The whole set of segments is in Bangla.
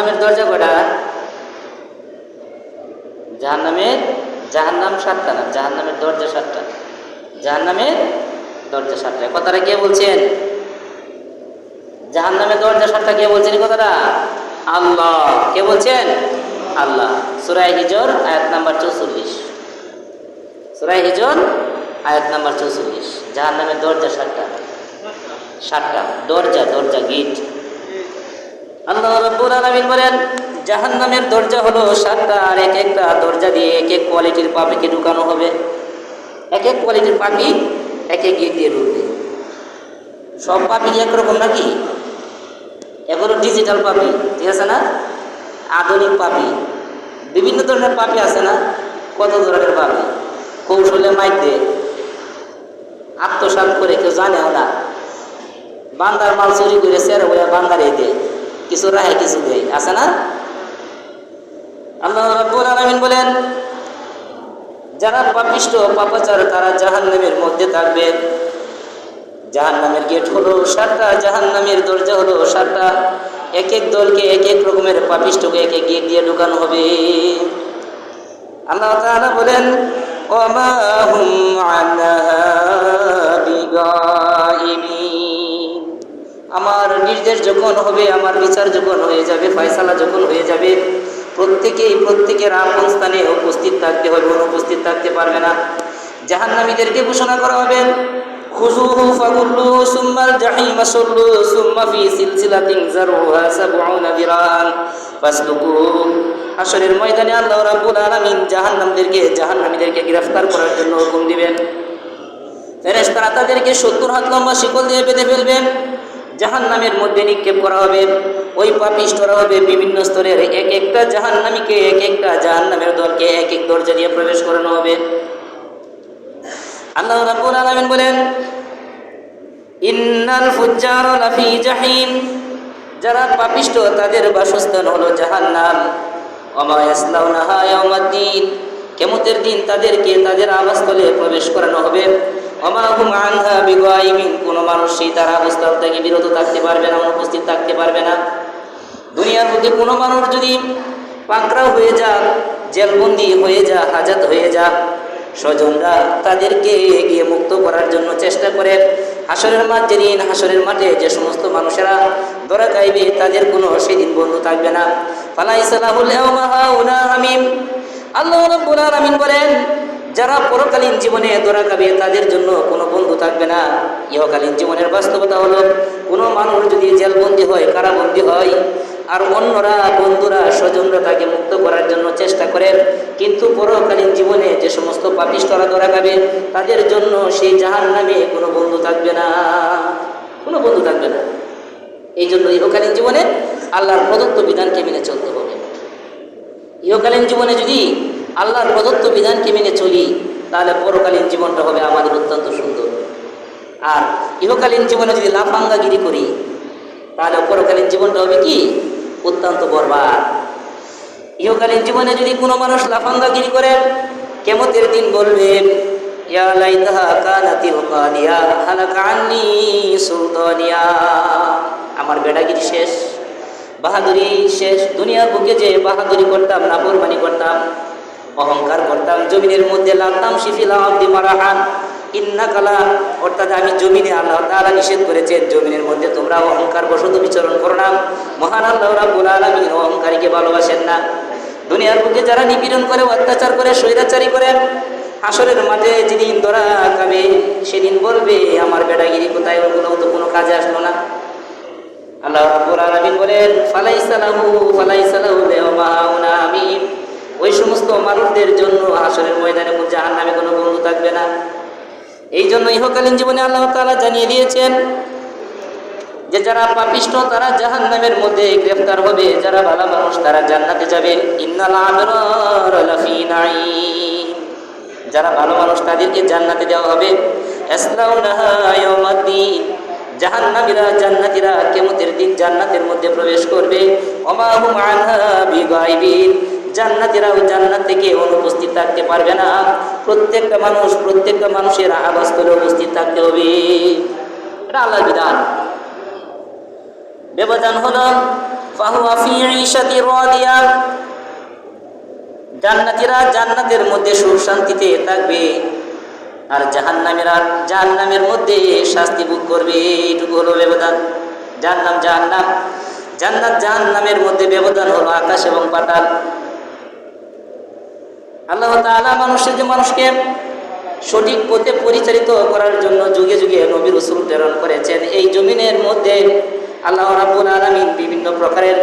জাহান্নামের দরজা কটা জাহান্নামের জাহান্নাম সাতটা না, জাহান্নামের দরজা সাতটা। জাহান্নামের দরজা সাতটা। কথাটা কে বলছেন? জাহান্নামের দরজা সাতটা কে বলছেন কথাটা? আল্লাহ। কে বলছেন? আল্লাহ। সুরাই হিজর, আয়াত নাম্বার চৌচল্লিশ। সুরাই হিজর, আয়াত নাম্বার চৌচল্লিশ। জাহান্নামের দরজা সাতটা। সাতটা। দরজা দরজা, গেট। আল্লাহ রাব্বুল আলামিন বলেন, জাহান্নামের দরজা হলো সাতটা আর এক একটা দরজা দিয়ে এক এক কোয়ালিটির পাপিকে ঢুকানো হবে। এক এক কোয়ালিটির পাপি এক এক গেট দিয়ে ঢুকবে সব পাপি একরকম নাকি? এগুলো ডিজিটাল পাপি ঠিক আছে না? আধুনিক পাপি বিভিন্ন ধরনের পাপি আছে না? কত ধরনের পাপি কৌশলে মাইক দিয়ে। আত্মসাত করে কেউ জানেও না। বান্দার মাল চুরি করে সেরে বলে বান্দার দেয় কিছু রাহে কিছু দেয় আছে না? আল্লাহ রাব্বুল আলামিন বলেন, যারা পাপিষ্ট পাপাচার, তারা জাহান্নামের মধ্যে থাকবে। জাহান্নামের গেট হলো সাতটা, জাহান্নামের দরজা হলো সাতটা। এক এক দলকে এক এক রকমের পাপিষ্টকে এক এক গেট দিয়ে ঢুকানো হবে। আল্লাহ তাআলা বলেন, ওমা হুম আনহা আমার নির্দেশ যখন হবে, আমার বিচার যখন হয়ে যাবে, ফয়সালা যখন হয়ে যাবে, প্রত্যেকেই, প্রত্যেকের আপন স্থানে উপস্থিত থাকতে হবে, অনুপস্থিত থাকতে পারবে না। জাহান্নামীদেরকে ঘোষণা করা হবে ময়দানে জাহান্নামীদেরকে গ্রেফতার করার জন্য দিবেন। তাদেরকে সত্তর হাত লম্বা শিকল দিয়ে বেঁধে ফেলবেন। জাহান নামের মধ্যে নিক্ষেপ করা হবে। ওই পাপিষ্টরা হবে বিভিন্ন স্তরের এক একটা জাহান নামীকে এক একটা জাহান নামের দলকে এক এক দরজা দিয়ে প্রবেশ করানো হবে। আল্লাহ রাব্বুল আলামিন বলেন, ইন্নাল ফুজ্জার লাফি যারা পাপিষ্ট তাদের বাসস্থান হলো জাহান্নাম। ওমা ইয়াসলাউনাহা ইয়াউমাদ্দিন। কেমতের দিন তাদেরকে তাদের আবাসস্থলে প্রবেশ করানো হবে। ওমা হুম আনহা বিগাইমিন কোনো মানুষ সেই তার আবাসস্থল থেকে বিরত থাকতে পারবে না, অনুপস্থিত থাকতে পারবে না। দুনিয়ার মধ্যে কোনো মানুষ যদি পাকড়াও হয়ে যাক জেলবন্দি হয়ে যা, হাজাত হয়ে যাক স্বজনরা তাদেরকে গিয়ে মুক্ত করার জন্য চেষ্টা করে। হাসরের মাঠ যেদিন হাসরের মাঠে যে সমস্ত মানুষেরা ধরা খাইবে, তাদের কোনো সেদিন বন্ধু থাকবে না। ফালাই সালাহুল হামিম। আল্লাহ রাব্বুল আলামিন বলেন যারা পরকালীন জীবনে ধরা খাবে, তাদের জন্য কোনো বন্ধু থাকবে না। ইহকালীন জীবনের বাস্তবতা হলো, কোনো মানুষ যদি জেলবন্দি হয়, কারাবন্দি হয়, আর অন্যরা, বন্ধুরা স্বজনরা তাকে মুক্ত করার জন্য চেষ্টা করেন কিন্তু পরকালীন জীবনে যে সমস্ত পাপিষ্টরা ধরা খাবে, তাদের জন্য সেই জাহান নামে কোনো বন্ধু থাকবে না। কোনো বন্ধু থাকবে না। এই জন্য ইহকালীন জীবনে আল্লাহর প্রদত্ত বিধানকে মেনে চলতে হবে। ইহকালীন জীবনে যদি আল্লাহর প্রদত্ত বিধানকে মেনে চলি, তাহলে পরকালীন জীবনটা হবে আমাদের অত্যন্ত সুন্দর। আর ইহকালীন জীবনে যদি লাফাঙ্গাগিরি করি, তাহলে পরকালীন জীবনটা হবে কি? অত্যন্ত বরবাদ। ইহকালীন জীবনে যদি কোনো মানুষ লাফাঙ্গাগিরি করে, কেমতের দিন বলবেন আমার বেড়াগিরি শেষ, বাহাদুরি শেষ, দুনিয়ার বুকে যে বাহাদুরি করতাম, নাফরমানি করতাম অহংকার করতাম, জমিনের মধ্যে লাগতাম, শিফিলা আব্দি মারাহান। ইন্না কালা অর্থাৎ আমি জমিনে আল্লাহ তাআলা নিষেধ করেছেন জমিনের মধ্যে তোমরা অহংকার বসত বিচরণ করো না। মহান আল্লাহ রাব্বুল আলামিন অহংকারীকে ভালোবাসেন না। দুনিয়ার বুকে যারা নিপীড়ন করে, অত্যাচার করে, স্বৈরাচারী করে, হাসরের মাঠে যেদিন ধরা খাবে, সেদিন বলবে, আমার বেটাগিরি কোথায়? ওগুলো তো কোনো কাজে আসলো না। আল্লাহ রাব্বুল আলামিন বলেন ফালাইসা লাহু ফালাইসা লাহু লিয়াউমা আমিন। ওই সমস্ত মানুষদের জন্য হাসরের ময়দানে কোন জাহান্নামে কোনো বন্ধু থাকবে না। এই জন্য ইহকালীন জীবনে আল্লাহ তাআলা জানিয়ে দিয়েছেন যে যারা পাপিষ্ট, তারা জাহান্নামের মধ্যে গ্রেফতার হবে। যারা ভালো মানুষ, তারা জান্নাতে যাবে। যারা ভালো মানুষ, তাদেরকে জান্নাতে দেওয়া হবে। জাহান্নামীরা, জান্নাতীরা কিয়ামতের দিন জান্নাতের মধ্যে প্রবেশ করবে। ওমা হুম আনহা জান্নাতীরাও জান্নাত থেকে অনুপস্থিত থাকতে পারবে না। প্রত্যেকটা মানুষ, প্রত্যেকটা মানুষের আবাসস্থলে উপস্থিত থাকতে হবে। এটা আল্লাহর বিধান। ব্যবধান হলো জান্নাতীরা জান্নাতের মধ্যে সুখ শান্তিতে থাকবে আর জাহান্নামেরা জাহান্নামের মধ্যে শাস্তি ভোগ করবে। এইটুকু হলো ব্যবধান। জাহান্নাম জাহান্নাম। জান্নাত জাহান্নামের মধ্যে ব্যবধান হলো আকাশ এবং পাতাল। আল্লাহ তাআলা মানুষের যে মানুষকে সঠিক পথে পরিচালিত করার জন্য যুগে যুগে নবী রসুল প্রেরণ করেছেন, এই জমিনের মধ্যে আল্লাহ রাবুল আলমিন বিভিন্ন প্রকারের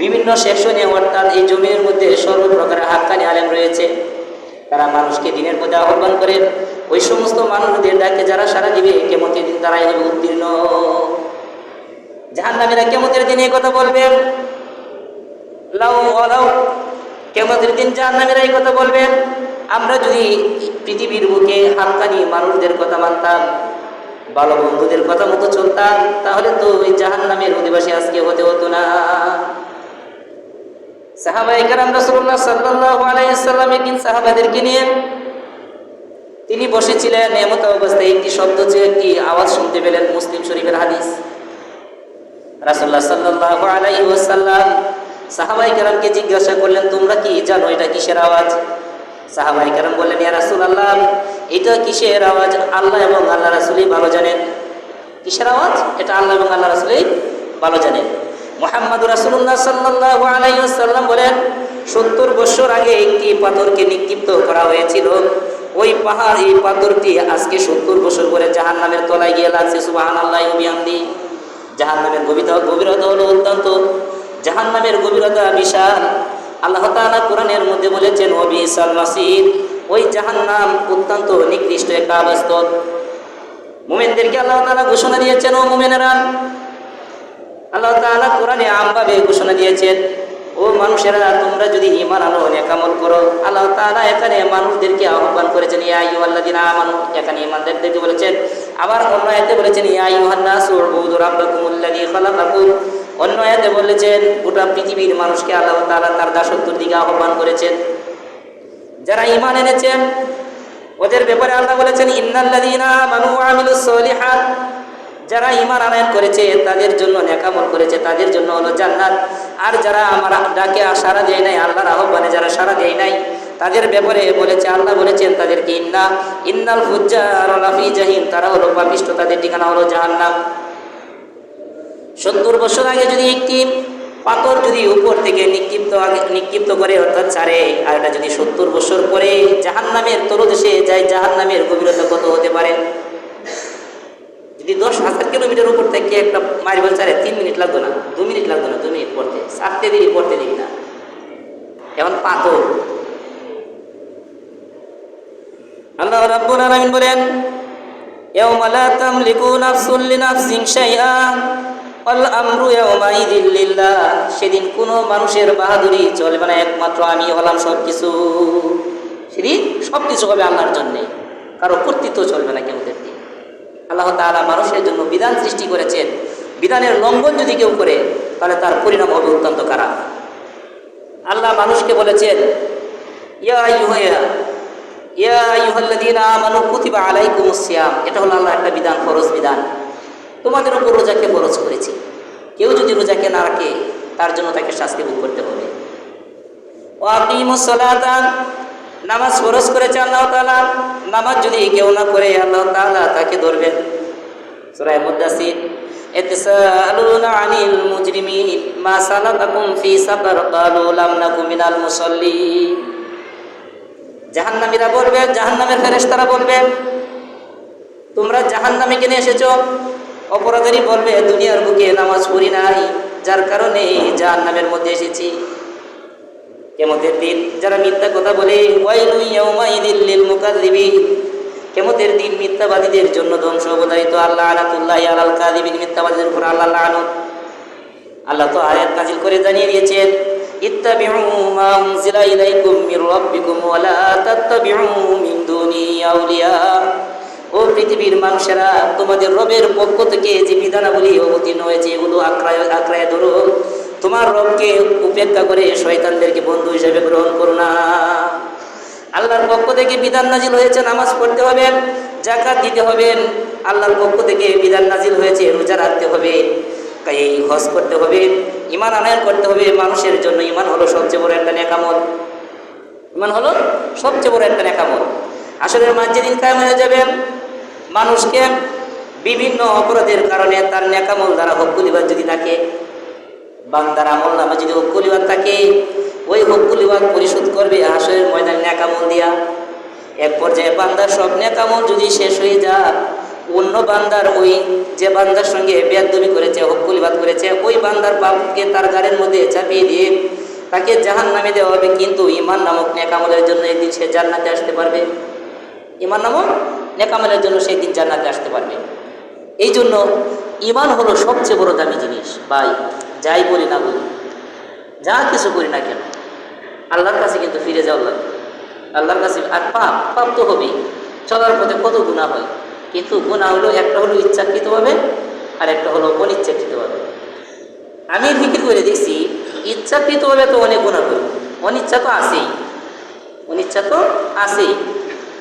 বিভিন্ন সেকশনে অর্থাৎ এই জমিনের মধ্যে সর্বপ্রকারের হাক্কানি আলেম রয়েছে। তারা মানুষকে দিনের পথে আহ্বান করেন ওই সমস্ত মানুষদের ডাকে যারা সারা দিবে, কেমতের দিন তারাই হবে উত্তীর্ণ। জাহান্নামীরা কেমতের দিনে কথা বলবেন কেমতের দিন জাহান্নামীরা এই কথা বলবেন। আমরা যদি পৃথিবীর বুকে হাক্কানি মানুষদের কথা মানতাম, ভালো বন্ধুদের কথা মতো চলতাম, তাহলে তো ওই জাহান্নামের অধিবাসী আজকে হতে হতো না। সাহাবাই কারাম রাসূলুল্লাহ সাল্লাল্লাহু আলাইহি সাল্লাম একদিন সাহাবাদেরকে নিয়ে, তিনি বসেছিলেন এমত অবস্থায় একটি শব্দ চেয়ে একটি আওয়াজ শুনতে পেলেন মুসলিম শরীফের হাদিস। রাসূলুল্লাহ সাল্লাল্লাহু আলাইহি ওয়াসাল্লাম সাহাবাই কেরামকে জিজ্ঞাসা করলেন, তোমরা কি জানো এটা কিসের আওয়াজ? সাহাবাই কেরাম বললেন, ইয়া রাসূলুল্লাহ, এটা কিসের আওয়াজ? আল্লাহ এবং আল্লাহ রাসূলই ভালো জানেন। কিসের আওয়াজ? এটা আল্লাহ এবং আল্লাহ রাসূলই ভালো জানেন। মোহাম্মদ রাসূলুল্লাহ সাল্লাল্লাহু আলাইহি ওয়াসাল্লাম বলেন, সত্তর বছর আগে একটি পাথরকে নিক্ষিপ্ত করা হয়েছিল। ওই পাহাড়, এই পাথরটি আজকে সত্তর বছর পরে জাহান নামের তলায় গিয়ে লাগছে। সুবাহান আল্লাহ জাহান নামের গভীরতা গভীরতা হলো অত্যন্ত জাহান নামের গভীরতা বিশাল। আল্লাহ তাআলা কোরআনের মধ্যে বলেছেন, ওবি ইসাল মাসির ওই জাহান নাম অত্যন্ত নিকৃষ্ট একটা আবাস্তব মুমেনদেরকে আল্লাহ তাআলা ঘোষণা দিয়েছেন, ও মুমেনেরা, আল্লাহ তাআলা কোরআনে আমভাবে ঘোষণা দিয়েছেন, ও মানুষেরা, তোমরা যদি ইমান আনো, নেকামল করো। আল্লাহ তাআলা এখানে মানুষদেরকে আহ্বান করেছেন, ইয়া আইয়ুহাল্লাযিনা আমানু। এখানে ইমানদারদেরকে বলেছেন, আবার অন্য আয়াতে বলেছেন, ইয়া আইয়ুহান নাসু উবুদু রাব্বাকুমুল্লাযী খালাকাকুম। অন্য আয়াতে বলেছেন গোটা পৃথিবীর মানুষকে আল্লাহ তাআলা তার দাসত্বের দিকে আহ্বান করেছেন। যারা ইমান এনেছেন ওদের ব্যাপারে আল্লাহ বলেছেন সলিহাত। যারা ইমান আনায়ন করেছে, তাদের জন্য নেকামল করেছে, তাদের জন্য হলো জান্নাত। আর যারা আমার ডাকে সারা দেয় নাই, আল্লাহর আহ্বানে যারা সারা দেয় নাই, তাদের ব্যাপারে বলেছে, আল্লাহ বলেছেন তাদেরকে, ইন্না, ইন্নাল ফুজ্জার লাফি জাহিম। তারা হলো পাপিষ্ট, তাদের ঠিকানা হলো জাহান্নাম। সত্তর বছর আগে যদি একটি পাথর যদি উপর থেকে নিক্ষিপ্ত আগে নিক্ষিপ্ত করে, অর্থাৎ ছাড়ে আর এটা যদি সত্তর বছর পরে জাহান্নামের তলদেশে যায়, জাহান্নামের গভীরতা কত হতে পারে? যদি দশ হাজার কিলোমিটার উপর থেকে একটা মারিবল চারে, তিন মিনিট লাগতো না, দু মিনিট লাগতো না, দু মিনিট পড়তে চারটে দিনই পড়তে দিবি না। এখন পাথর। আল্লাহ রাব্বুল আলামিন বলেন, ইয়াউমা লা তামলিকু নাফসুন লিনাফসিন শাইআন সেদিন কোনো মানুষের বাহাদুরি চলবে না, একমাত্র আমি হলাম সব কিছু সেদিন সব কিছু হবে আল্লাহর জন্যে। কারও কর্তৃত্ব চলবে না কেউ দিন আল্লাহ তাআলা মানুষের জন্য বিধান সৃষ্টি করেছেন। বিধানের লঙ্ঘন যদি কেউ করে, তাহলে তার পরিণাম হবে অত্যন্ত খারাপ। আল্লাহ মানুষকে বলেছেন, ইয়া এটা হলো আল্লাহ একটা বিধান, ফরজ বিধান। তোমাদের উপর রোজাকে ফরজ করেছি। কেউ যদি রোজাকে না রাখে, তার জন্য তাকে শাস্তি ভোগ করতে হবে। নামাজ ফরজ করেছে আল্লাহ তাআলা। নামাজ যদি কেউ না করে আল্লাহ তাআলা তাকে ধরবেন। সূরা মুদাসসির, এতসালুনা আনিল মুজরিমিন, মা সালাকাকুম ফি সাকার, ক্বালু লাম নাকু মিনাল মুসাল্লিন। জাহান্নামীরা বলবে, জাহান্নামের ফেরেশতারা বলবে, তোমরা জাহান্নামে কেনে এসেছ। অপরাধী বলবে, দুনিয়ার বুকে নামাজ পড়ি নাই। যার কারণে যার জাহান্নামের মধ্যে এসেছি। কেমতের দিন, যারা মিথ্যা কথা বলে কেমতের দিন মিথ্যাবাদীদের জন্য ধ্বংস অবধারিত আল্লাহ আনাতুল্লাহ আলাল কাযিবিন, মিথ্যাবাদীদের উপর আল্লাহ লানত। আল্লাহ তো আয়াত নাজিল করে জানিয়ে দিয়েছেন মিন দুনি আউলিয়া। ও পৃথিবীর মানুষেরা, তোমাদের রবের পক্ষ থেকে যে বিধানাবলী অবতীর্ণ হয়েছে, এগুলো আক্রায় আক্রায় ধরো। তোমার রবকে উপেক্ষা করে শয়তানদেরকে বন্ধু হিসেবে গ্রহণ করো না। আল্লাহর পক্ষ থেকে বিধান নাজিল হয়েছে, নামাজ পড়তে হবে জাকাত দিতে হবে, আল্লাহর পক্ষ থেকে বিধান নাজিল হয়েছে, রোজা রাখতে হবে এই হজ করতে হবে ইমান আনয়ন করতে হবে, মানুষের জন্য ইমান হলো সবচেয়ে বড় একটা নেকামল ইমান হলো সবচেয়ে বড় একটা নেকামল আসলে মাঝে দিন কায়েম হয়ে যাবে মানুষকে বিভিন্ন অপরাধের কারণে তার নেকামল দ্বারা হকুলিবাদ যদি থাকে, বান্দার আমল নামে যদি হকুলিবাদ থাকে, ওই হকুলিবাদ পরিশোধ করবে হাসরের ময়দানে নেকামল দিয়া। এক পর্যায়ে বান্দার সব নেকামল যদি শেষ হয়ে যায়, অন্য বান্দার ওই যে বান্দার সঙ্গে বেয়াদবি করেছে হকুলিবাদ করেছে, ওই বান্দার পাপকে তার গাড়ির মধ্যে চাপিয়ে দিয়ে তাকে জাহান নামে দেওয়া হবে। কিন্তু ইমান নামক নেকামলের জন্য একদিন সে জান্নাতে আসতে পারবে। ইমান নামক নেকামলের জন্য সেই দিন জান্নাতে আসতে পারবে। এই জন্য ইমান হলো সবচেয়ে বড় দামি জিনিস। ভাই, যাই বলি না বলি, যা কিছু করি না কেন, আল্লাহর কাছে কিন্তু ফিরে যাওয়া লাগবে। আল্লাহর কাছে, আর পাপ পাপ তো হবেই। চলার পথে কত গুণা হয়। কিন্তু গুণা হলো, একটা হলো ইচ্ছাকৃতভাবে, আর একটা হলো অনিচ্ছাকৃতভাবে। আমি ফিকির করে দেখছি, ইচ্ছাকৃতভাবে তো অনেক গুণা করি। অনিচ্ছা তো আসেই অনিচ্ছা তো আসেই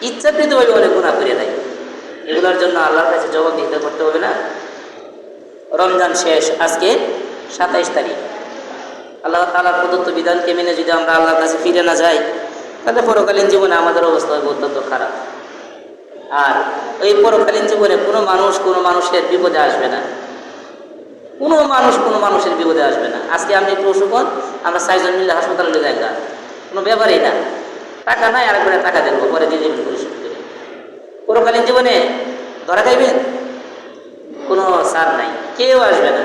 ইচ্ছাকৃতভাবে অনেক গুণা করে দেয়। এগুলোর জন্য আল্লাহর কাছে জবাব দিতে করতে হবে না। রমজান শেষ, আজকে সাতাইশ তারিখ। আল্লাহ তালার প্রদত্ত বিধানকে মেনে যদি আমরা আল্লাহর কাছে ফিরে না যাই, তাহলে পরকালীন জীবনে আমাদের অবস্থা হবে অত্যন্ত খারাপ। আর এই পরকালীন জীবনে কোনো মানুষ কোনো মানুষের বিপদে আসবে না। কোনো মানুষ কোনো মানুষের বিপদে আসবে না। আজকে আপনি একটু আমরা চারজন মিলে হাসপাতালে যাই কোনো ব্যাপারই না। টাকা নাই আরেকবারে টাকা দেখব পরে দিয়ে দেবেন পরিশোধ করে। জীবনে ধরা খাইবেন? কোনো সার নাই। কেউ আসবে না।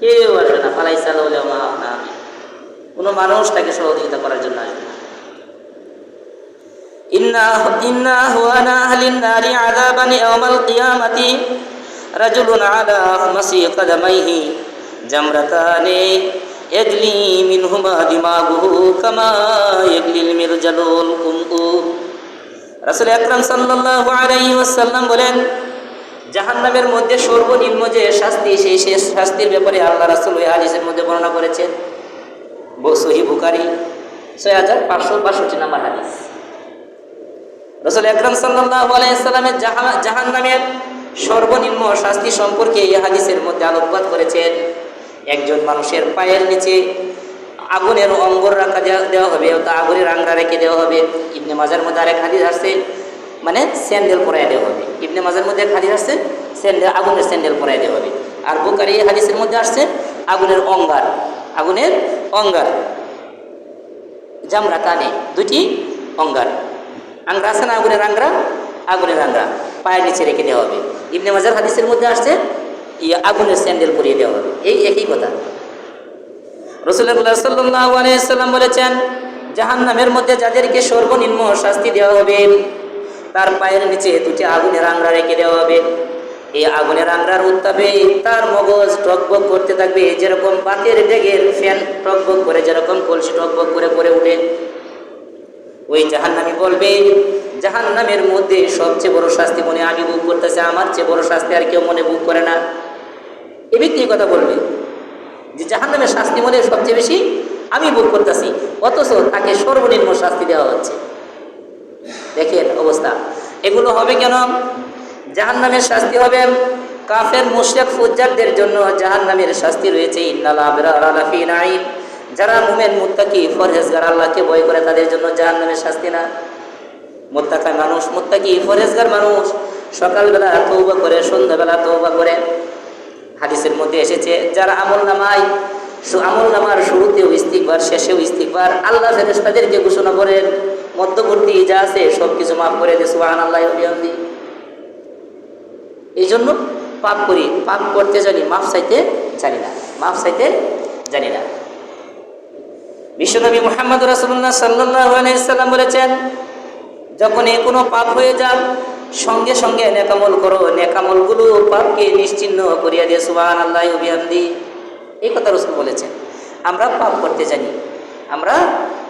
কেউ আসবে না। ফালাই সালাউলে মা না, আমি কোনো মানুষ তাকে সহযোগিতা করার জন্য আসবে না। ইন্না ইন্না হুয়ানা আহলিন নারি কিয়ামাতি রাজুলুন মাসি জামরাতানে মিনহুমা দিমাগুহু কামা জালুল রাসুল আকরাম মধ্যে সর্বনিম্ন যে শাস্তি, সেই শাস্তির ব্যাপারে আল্লাহ রাসুল ওই মধ্যে বর্ণনা করেছেন। সহি বুকারি ছয় হাজার পাঁচশো বাষট্টি নাম্বার হাদিস। রসুল আকরাম সাল্লাহ আলাইসাল্লামের জাহান নামের সর্বনিম্ন শাস্তি সম্পর্কে এই হাদিসের মধ্যে আলোকপাত করেছেন। একজন মানুষের পায়ের নিচে আগুনের অঙ্গর রাখা দেওয়া- হবে তা আগুনের আংরা রেখে দেওয়া হবে। ইবনে মাজার মধ্যে আরেক হাদিস আসছে মানে স্যান্ডেল পরাই দেওয়া হবে। ইবনে মাজার মধ্যে এক হাদিস আসছে, স্যান্ডেল আগুনের স্যান্ডেল পরাই দেওয়া হবে। আর বুকারি এই হাদিসের মধ্যে আসছে, আগুনের অঙ্গার আগুনের অঙ্গার। জামরা কানে দুটি অঙ্গার। আংরা আছে না আগুনের আংরা? আগুনের আংরা। পায়ের নিচে রেখে দেওয়া হবে। ইবনে মাজার হাদিসের মধ্যে আসছে ইয়ে আগুনের স্যান্ডেল পরিয়ে দেওয়া হবে। এই একই কথা। রসুল্লাহ সাল্লাহ আলাইসাল্লাম বলেছেন জাহান নামের মধ্যে যাদেরকে সর্বনিম্ন শাস্তি দেওয়া হবে, তার পায়ের নিচে দুটি আগুনের আংরা রেখে দেওয়া হবে। এই আগুনের আংরার উত্তাপে তার মগজ টকবক করতে থাকবে, যেরকম বাতের ডেগের ফ্যান টকবক করে, যেরকম কলসি টকবক করে করে উঠে। ওই জাহান্নামি বলবে, জাহান্নামের মধ্যে সবচেয়ে বড় শাস্তি মনে আমি বুক করতেছে, আমার চেয়ে বড় শাস্তি আর কেউ মনে বুক করে না। এ ব্যক্তি কথা বলবে। যে জাহান্নামের শাস্তি মনে সবচেয়ে বেশি আমি বুক করতেছি। অথচ তাকে সর্বনিম্ন শাস্তি দেওয়া হচ্ছে। দেখেন অবস্থা। এগুলো হবে কেন? জাহান্নামের শাস্তি হবে কাফের, মুশরিক, ফুজ্জারদের জন্য জাহান্নামের শাস্তি রয়েছে। যারা মুমিন, মুত্তাকি ফরহেজগার আল্লাহকে ভয় করে তাদের জন্য জাহান্নামের শাস্তি না। মুত্তাকা মানুষ, মুত্তাকি ফরহেজগার মানুষ সকালবেলা তৌবা করে, সন্ধ্যাবেলা তৌবা করে। হাদিসের মধ্যে এসেছে, যারা আমল নামায়, সু- আমল নামার শুরুতেও ইস্তিকবার শেষেও ইস্তিকবার আল্লাহ ফেরেশতাদেরকে ঘোষণা করেন, মধ্যবর্তী যা আছে সব কিছু মাফ করে দিয়ে সুবাহ আল্লাহ এই জন্য পাপ করি, পাপ করতে জানি, মাফ চাইতে জানি না, মাফ চাইতে জানি না। বিশ্বনবী মোহাম্মদ রাসুল্লাহ সাল্লাহ আলাইসাল্লাম বলেছেন যখন এ কোনো পাপ হয়ে যান সঙ্গে সঙ্গে নেকামল করো, নেকামলগুলো পাপকে নিশ্চিহ্ন করিয়া দিয়ে সুবাহ আল্লাহ অভিয়ান্দি এই কথা রসুল বলেছেন। আমরা পাপ করতে জানি, আমরা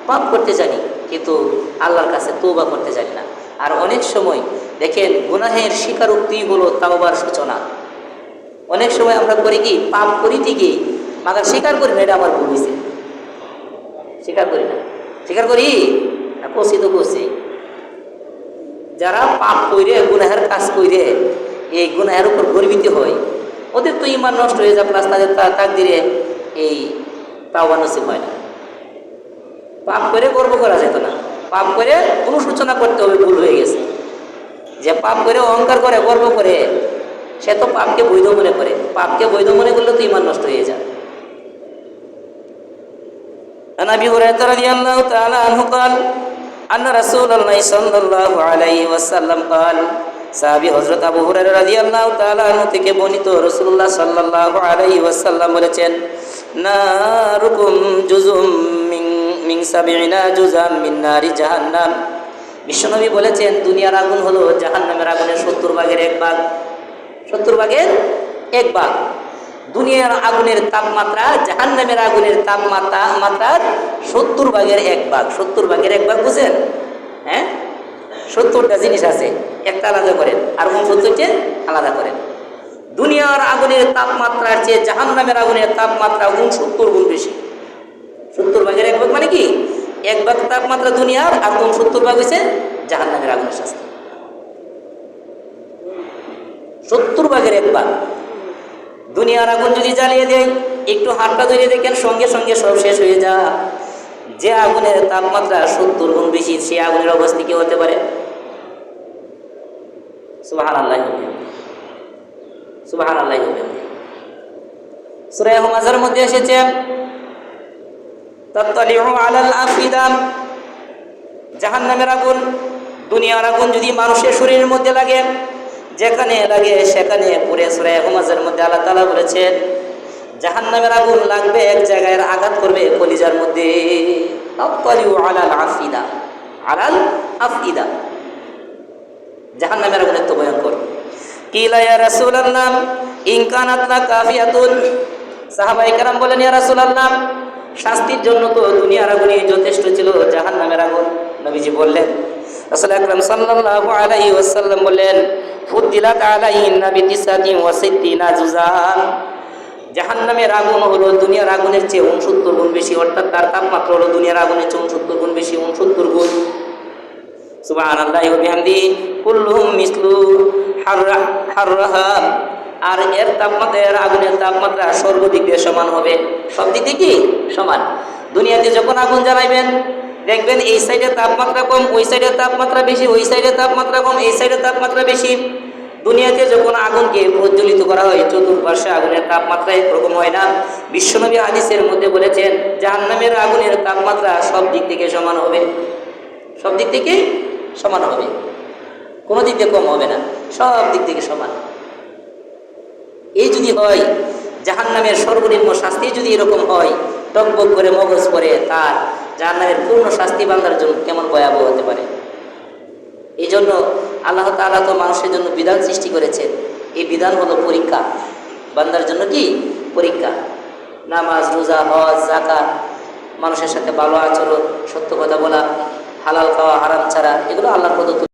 পাপ করতে জানি, কিন্তু আল্লাহর কাছে তৌবা করতে জানি না। আর অনেক সময় দেখেন, গুনাহের স্বীকারোক্তি হলো তাওবার সূচনা। অনেক সময় আমরা করি কি, পাপ করি ঠিকই মাগার স্বীকার করি না, এটা আমার ভুল হয়েছে স্বীকার করি না। স্বীকার করি? না, করছি তো করছি। যারা পাপ কইরে গুনাহের কাজ কইরে এই গুনাহের উপর গর্বিত হয় ওদের তো ইমান নষ্ট হয়ে যায় প্লাস তাদের তা- তাকদিরে এই তাওবা নসিব হয় না পাপ করে গর্ব করা যেত না পাপ করে অনুশোচনা করতে হবে ভুল হয়ে গেছে যে পাপ করে অহংকার করে গর্ব করে সে তো পাপকে বৈধ মনে করে পাপকে বৈধ মনে করলে তো ইমান নষ্ট হয়ে যায় عن ابي هريره رضي الله تعالى عنه قال ان رسول الله صلى الله عليه وسلم قال সাহাবী হযরত আবু হুরায়রা রাদিয়াল্লাহু তাআলা আনহু থেকে বর্ণিত রাসূলুল্লাহ সাল্লাল্লাহু আলাইহি ওয়াসাল্লাম বলেছেন নারুকুম জুজুম মিন মিন সাবিনা জুজাম মিন নারি জাহান্নাম বিশ্বনবী বলেছেন দুনিয়ার আগুন হলো জাহান্নামের আগুনের সত্তর ভাগের এক ভাগ সত্তর ভাগের এক ভাগ দুনিয়ার আগুনের তাপমাত্রা, জাহান্নামের আগুনের তাপমাত্রা মাত্রার সত্তর ভাগের এক ভাগ। সত্তর ভাগের এক ভাগ বুঝেন? হ্যাঁ? সত্তরটা জিনিস আছে, একটা আলাদা করেন, আর উনসত্তরটি আলাদা করেন। দুনিয়ার আগুনের তাপমাত্রার চেয়ে জাহান্নামের আগুনের তাপমাত্রা উনসত্তর গুণ বেশি। সত্তর ভাগের এক ভাগ মানে কি? এক ভাগ তাপমাত্রা দুনিয়ার, আর উনসত্তর ভাগ হয়েছে জাহান্নামের আগুনের শাস্তি। সত্তর ভাগের এক ভাগ। দুনিয়ার আগুন যদি জ্বালিয়ে দেয়, একটু হাতটা ধরে দেখেন, সঙ্গে সঙ্গে সব শেষ হয়ে যা যে আগুনের তাপমাত্রা সত্তর গুণ বেশি, সে আগুনের অবস্থা কি হতে পারে? মধ্যে এসেছে আফিদাম জাহান্নামের আগুন। দুনিয়ার আগুন যদি মানুষের শরীরের মধ্যে লাগে যেখানে লাগে সেখানে পুরে সুরে হুমাজের মধ্যে আল্লাহ তালা বলেছেন জাহান নামের আগুন লাগবে, এক জায়গায় আঘাত করবে কলিজার মধ্যে। আলাল আফিদা আলাল আফিদা। জাহান নামের আগুন এত ভয়ঙ্কর। কিলা ইয়া রাসূলুল্লাহ, ইন কানাত লা কাফিয়াতুন। সাহাবায়ে কেরাম বলেন, ইয়া রাসূলুল্লাহ, শাস্তির জন্য তো দুনিয়ার আগুনই যথেষ্ট ছিল জাহান নামের আগুন। নবীজি বললেন রাসূল সিদ্দিনা জুজান জাহান্নামের আগুন হলো দুনিয়ার আগুনের চেয়ে উনসত্তর গুণ বেশি, অর্থাৎ তার তাপমাত্রা হলো দুনিয়ার আগুনের গুণ বেশি, উনসত্তর গুণ। আর এর তাপমাত্রা আগুনের তাপমাত্রা সর্বদিক দিয়ে সমান হবে। সব দিক দিয়ে কি? সমান। দুনিয়াতে যখন আগুন জ্বালাইবেন দেখবেন এই সাইডে তাপমাত্রা কম, ওই সাইডে তাপমাত্রা বেশি, ওই সাইডে তাপমাত্রা কম, এই সাইডে তাপমাত্রা বেশি। দুনিয়াতে যখন আগুনকে প্রজ্বলিত করা হয় চতুর্পাশে আগুনের তাপমাত্রা একরকম হয় না। বিশ্বনবী হাদিসের মধ্যে বলেছেন, জাহান্নামের আগুনের তাপমাত্রা সব দিক থেকে সমান হবে। সব দিক থেকে সমান হবে। কোনো দিক থেকে কম হবে না, সব দিক থেকে সমান। এই যদি হয়, জাহান্নামের সর্বনিম্ন শাস্তি যদি এরকম হয়, টকবক করে মগজ করে তার জাহান্নামের পূর্ণ শাস্তি বান্ধার জন্য কেমন ভয়াবহ হতে পারে? এই জন্য আল্লাহ তালা তো মানুষের জন্য বিধান সৃষ্টি করেছেন। এই বিধান হলো পরীক্ষা। বান্দার জন্য কি? পরীক্ষা। নামাজ, রোজা, হজ জাকা মানুষের সাথে ভালো আচরণ, সত্য কথা বলা, হালাল খাওয়া, হারাম ছাড়া, এগুলো আল্লাহর পদ্ধতি।